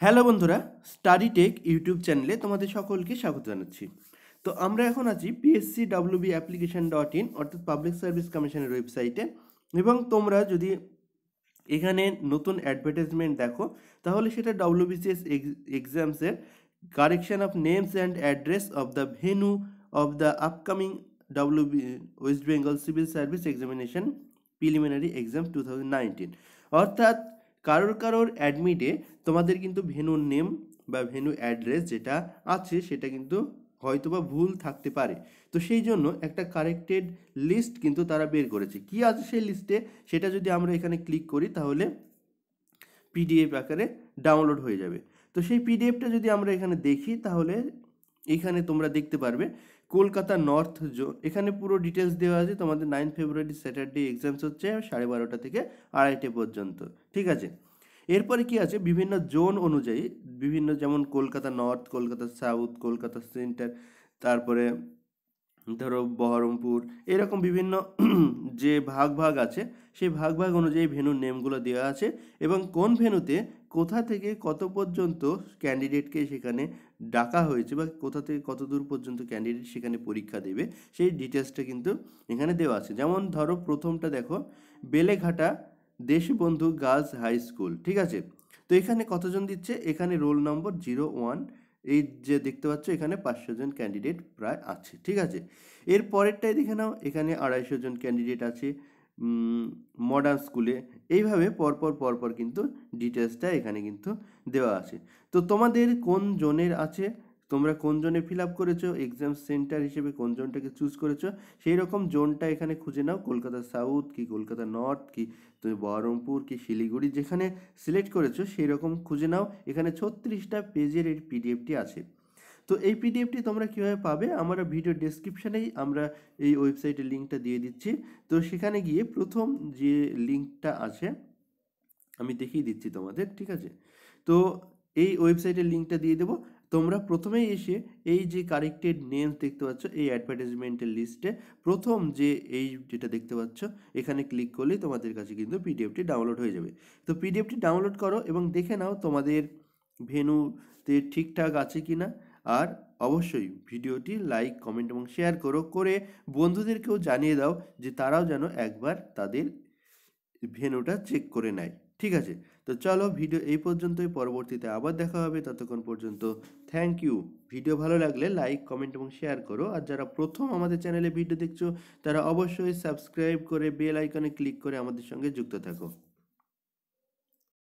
Hello বন্ধুরা study take YouTube চ্যানেলে তোমাদের সকলকে স্বাগত জানাচ্ছি। তো আমরা এখন আছি PSC WB application dot in অর্থাৎ পাবলিক সার্ভিস কমিশনের ওয়েবসাইটে এবং তোমরা যদি এখানে নতুন অ্যাডভার্টাইজমেন্ট দেখো, তাহলে সেটা WBCS এক্সামসের correction of names and address of the venue of the upcoming WB West Bengal civil service examination preliminary exam two thousand nineteen অর্থাৎ কারোর কারোর অ্যাডমিটে তোমাদের কিন্তু ভেনুর নেম বা ভেনু অ্যাড্রেস যেটা আছে সেটা কিন্তু হয়তোবা ভুল থাকতে পারে। তো সেই জন্য একটা কারেক্টেড লিস্ট কিন্তু তারা বের করেছে। কি আছে সেই লিস্টে সেটা যদি আমরা এখানে ক্লিক করি তাহলে পিডিএফ আকারে ডাউনলোড হয়ে যাবে। তো সেই পিডিএফটা যদি আমরা এখানে দেখি তাহলে এখানে তোমরা দেখতে পারবে কলকাতা নর্থ জোন এখানে পুরো ডিটেলস দেওয়া আছে তোমাদের নাইন ফেব্রুয়ারি স্যাটারডে এক্সামস হচ্ছে সাড়ে বারোটা থেকে আড়াইটে পর্যন্ত। ঠিক আছে? এরপরে কি আছে? বিভিন্ন জোন অনুযায়ী, বিভিন্ন যেমন Kolkata north, Kolkata south, Kolkata centre, তারপরে ধরো বহরমপুর, এরকম বিভিন্ন যে ভাগ ভাগ আছে, সেই ভাগ ভাগ অনুযায়ী ভেনুর নেমগুলো দেওয়া আছে এবং কোন ভেনুতে কোথা থেকে কত পর্যন্ত ক্যান্ডিডেটকে সেখানে ডাকা হয়েছে বা কোথা থেকে কত দূর পর্যন্ত ক্যান্ডিডেট সেখানে পরীক্ষা দেবে, সেই ডিটেলসটা কিন্তু এখানে দেওয়া আছে। যেমন ধরো প্রথমটা দেখো, Beleghata Deshbandhu girls high school, ঠিক আছে? তো এখানে কতজন দিচ্ছে? এখানে রোল নম্বর জিরো ওয়ান, এই যে দেখতে পাচ্ছ এখানে পাঁচশো জন ক্যান্ডিডেট প্রায় আছে, ঠিক আছে? এর পরেরটাই দেখে নাও, এখানে আড়াইশো জন ক্যান্ডিডেট আছে মডার্ন স্কুলে এইভাবে পরপর পরপর কিন্তু ডিটেলসটা এখানে কিন্তু দেওয়া আছে। তো তোমাদের কোন জোনের আছে? তোমরা কোন জোনে ফিল আপ করেছ এক্সাম সেন্টার হিসেবে কোন জোনটাকে চুজ করেছ সেই রকম জোনটা এখানে খুঁজে নাও, কলকাতা সাউথ কি কলকাতা নর্থ কি, তুমি বহরমপুর কি শিলিগুড়ি যেখানে সিলেক্ট করেছ সেই রকম খুঁজে নাও, এখানে ছত্রিশটা পেজের এই পিডিএফটি আছে। তো এই পিডিএফটি তোমরা কীভাবে পাবে, আমরা ভিডিও ডেসক্রিপশানেই আমরা এই ওয়েবসাইটের লিঙ্কটা দিয়ে দিচ্ছি। তো সেখানে গিয়ে প্রথম যে লিঙ্কটা আছে, আমি দেখিয়ে দিচ্ছি তোমাদের, ঠিক আছে? তো এই ওয়েবসাইটের লিঙ্কটা দিয়ে দেবো তোমরা প্রথমেই এসে এই যে কারেক্টেড নেমস দেখতে পাচ্ছ, এই অ্যাডভার্টাইজমেন্টের লিস্টে প্রথম যে এই যেটা দেখতে পাচ্ছ, এখানে ক্লিক করলেই তোমাদের কাছে কিন্তু পিডিএফটি ডাউনলোড হয়ে যাবে। তো পিডিএফটি ডাউনলোড করো এবং দেখে নাও তোমাদের ভেনুতে ঠিকঠাক আছে কি না আর অবশ্যই ভিডিওটি লাইক কমেন্ট এবং শেয়ার করো। করে বন্ধুদেরকেও জানিয়ে দাও যে তারাও যেন একবার তাদের ভেনুটা চেক করে নেয়, ঠিক আছে? তো চলো ভিডিও এই পর্যন্তই, পরবর্তীতে আবার দেখা হবে, ততক্ষণ পর্যন্ত থ্যাংক ইউ ভিডিও ভালো লাগলে লাইক কমেন্ট এবং শেয়ার করো, আর যারা প্রথম আমাদের চ্যানেলে ভিডিও দেখছ, তারা অবশ্যই সাবস্ক্রাইব করে বেল আইকনে ক্লিক করে আমাদের সঙ্গে যুক্ত থাকো।